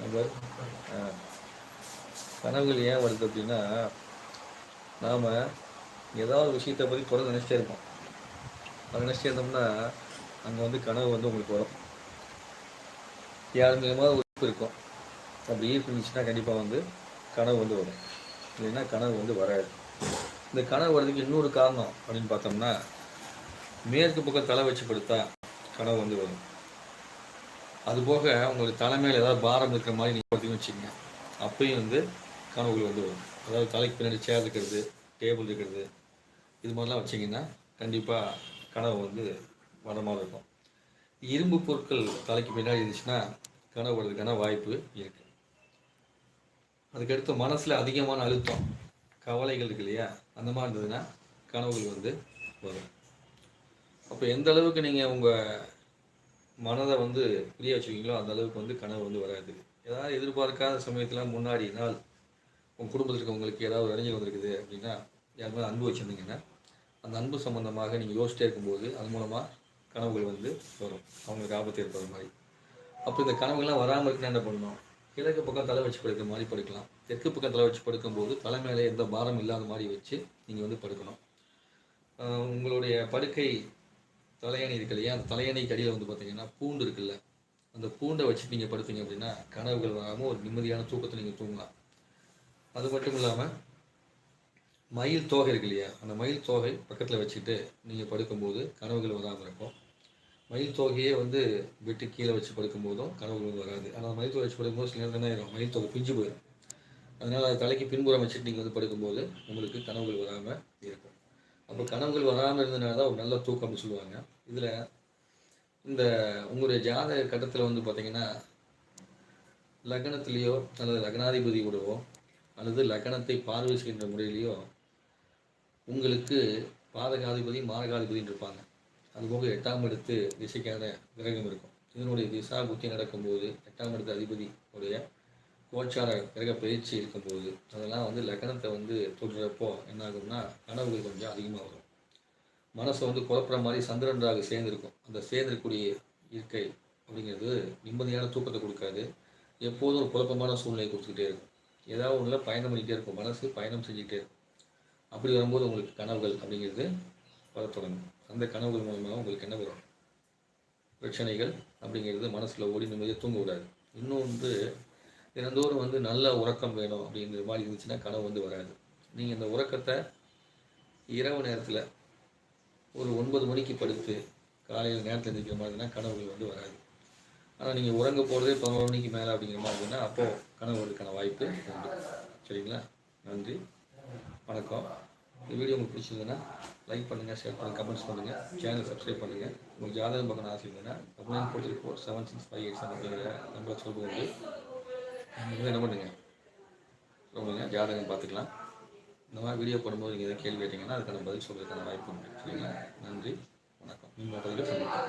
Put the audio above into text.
Number கனவுகள் ஏன் வருது அப்படின்னா நாம் ஏதாவது விஷயத்தை பற்றி தொடர்ந்து நினச்சிட்டே இருப்போம். அதை நினச்சிட்டே இருந்தோம்னா அங்கே வந்து கனவு வந்து உங்களுக்கு வரும். யார் மூலியமாக உறுப்பு இருக்கும். அப்படி ஈர்ப்பு இருந்துச்சுன்னா கண்டிப்பாக வந்து கனவு வந்து வரும். இல்லைன்னா கனவு வந்து வராது. இந்த கனவு வர்றதுக்கு இன்னொரு காரணம் அப்படின்னு பார்த்தோம்னா மேற்கு பக்கம் தலை வச்சு படுத்தா கனவு வந்து வரும். அதுபோக உங்களுக்கு தலைமையில் ஏதாவது பாரம் இருக்கிற மாதிரி நீங்கள் பார்த்தீங்கன்னு வச்சுக்கோங்க. அப்பயும் வந்து கனவுகள் வந்து வரும். அதாவது தலைக்கு பின்னாடி சேர் இருக்கிறது டேபிள் இருக்கிறது இது மாதிரிலாம் வச்சிங்கன்னா கண்டிப்பாக கனவு வந்து வர மாதிரி இருக்கும். இரும்பு பொருட்கள் தலைக்கு பின்னாடி இருந்துச்சுன்னா கனவு வர்றதுக்கான வாய்ப்பு இருக்குது அதுக்கடுத்து மனசில் அதிகமான அழுத்தம் கவலைகள் இருக்கு இல்லையா? அந்த மாதிரி இருந்ததுன்னா கனவுகள் வந்து வரும். அப்போ எந்த அளவுக்கு நீங்கள் உங்கள் மனதை வந்து புரிய வச்சுக்கீங்களோ அந்த அளவுக்கு வந்து கனவு வந்து வராது. ஏதாவது எதிர்பார்க்காத சமயத்தில் முன்னாடி நாள் உங்கள் குடும்பத்தில் இருக்கவங்களுக்கு ஏதாவது ஒரு இடைஞ்சல் வந்திருக்குது அப்படின்னா யார் மேலே அன்பு வச்சுருந்தீங்கன்னா அந்த அன்பு சம்மந்தமாக நீங்கள் யோசிச்சிட்டே இருக்கும்போது அது மூலமாக கனவுகள் வந்து வரும். அவங்களுக்கு ஆபத்து ஏற்படுற மாதிரி. அப்போ இந்த கனவுகள்லாம் வராமல் இருக்குன்னா என்ன பண்ணணும்? கிழக்கு பக்கம் தலை வச்சு படுக்கிற மாதிரி படுக்கலாம். தெற்கு பக்கம் தலை வச்சு படுக்கும்போது தலை மேலே எந்த பாரம் இல்லாத மாதிரி வச்சு நீங்கள் வந்து படுக்கணும். உங்களுடைய படுக்கை தலையணை இருக்கு இல்லையா அந்த தலையணைக்கு அடியில் வந்து பார்த்தீங்கன்னா பூண்டு இருக்குல்ல அந்த பூண்டை வச்சு நீங்கள் படுத்தீங்க அப்படின்னா கனவுகள் வராமல் ஒரு நிம்மதியான தூக்கத்தை நீங்கள் தூங்கலாம். அது மட்டும் இல்லாமல் மயில் தோகை இருக்கு இல்லையா அந்த மயில் தோகை பக்கத்தில் வச்சுட்டு நீங்கள் படுக்கும்போது கனவுகள் வராமல் இருக்கும். மயில் தோகையே வந்து வெட்டி கீழே வச்சு படுக்கும்போதும் கனவுகள் வந்து வராது. ஆனால் மயில் தொகை வச்சு படுக்கும்போது சில நேரம் என்ன ஆயிரும்? மயில் தோகை பிஞ்சு போயிடும் அதனால் அது தலைக்கு பின்புறம் வச்சுட்டு நீங்கள் வந்து படுக்கும்போது உங்களுக்கு கனவுகள் வராமல் இருக்கும். அப்போ கனவுகள் வராமல் இருந்ததுனால தான் ஒரு நல்ல தூக்கம்னு சொல்லுவாங்க. இதில் இந்த உங்களுடைய ஜாதக கட்டத்தில் வந்து பார்த்தீங்கன்னா லக்னத்திலேயோ அல்லது லக்னாதிபதியோடவோ அல்லது லக்னத்தை பார்வை செய்கின்ற முறையிலேயோ உங்களுக்கு பாதகாதிபதி மாரகாதிபதினு இருப்பாங்க. அதுபோக எட்டாம் இடத்து திசைக்கான கிரகம் இருக்கும். இதனுடைய திசா புத்தி நடக்கும்போது எட்டாம் இடத்து அதிபதி உடைய கோச்சார கிரக பயிற்சி இருக்கும்போது அதெல்லாம் வந்து லக்னத்தை வந்து தொடுறப்போ என்ன ஆகும்னா கனவுகள் கொஞ்சம் அதிகமாக வரும். மனசை வந்து குழப்புற மாதிரி சந்திரன்றாக சேர்ந்துருக்கும். அந்த சேர்ந்திருக்கக்கூடிய இயற்கை அப்படிங்கிறது நிம்மதியான தூக்கத்தை கொடுக்காது. எப்போதும் ஒரு குழப்பமான சூழ்நிலையை கொடுத்துக்கிட்டே இருக்கும். ஏதாவது ஒன்றில் பயணம் பண்ணிகிட்டே இருக்கும். மனசு பயணம் செஞ்சுக்கிட்டே இருக்கும். அப்படி வரும்போது உங்களுக்கு கனவுகள் அப்படிங்கிறது வர தொடங்கும் அந்த கனவுகள் மூலமாக உங்களுக்கு என்ன வரும்? பிரச்சனைகள் அப்படிங்கிறது மனசில் ஓடி நிம்மதியாக தூங்க விடாது இன்னும் வந்து தினந்தோறும் வந்து நல்ல உறக்கம் வேணும் அப்படிங்கிற மாதிரி இருந்துச்சுன்னா கனவு வந்து வராது. நீங்கள் இந்த உறக்கத்தை இரவு நேரத்தில் ஒரு ஒன்பது மணிக்கு படுத்து காலையில் நேரத்தில் எழுந்திரிக்கிற மாதிரினா கனவுகள் வந்து வராது. ஆனால் நீங்கள் உறங்க போகிறதே பதினோரு மணிக்கு மேலே அப்படிங்கிற மாதிரி அப்படின்னா அப்போது கனவு வரதுக்கான வாய்ப்பு உண்டு. சரிங்களா? நன்றி. வணக்கம். இந்த வீடியோ உங்களுக்கு பிடிச்சிருந்ததுன்னா லைக் பண்ணுங்கள் ஷேர் பண்ணுங்கள் கமெண்ட்ஸ் பண்ணுங்கள் சேனல் சப்ஸ்கிரைப் பண்ணுங்கள் உங்களுக்கு ஜாதகம் பார்க்கணும் ஆசை இருந்ததுன்னா nine four three four seven six five eight seven அப்படிங்கிற நம்பர் சொல்லுங்கள் நீங்கள் என்ன பண்ணுங்க? சொல்லுங்க ஜாதகம் பார்த்துக்கலாம். இந்த மாதிரி வீடியோ போடும்போது நீங்கள் எதாவது கேள்வி கேட்டிங்கன்னா அதுக்கான பதில் சொல்கிறதுக்கான வாய்ப்பு உண்டு. சரிங்களா? நன்றி. வணக்கம். நீங்கள் பதில் சந்திப்போம்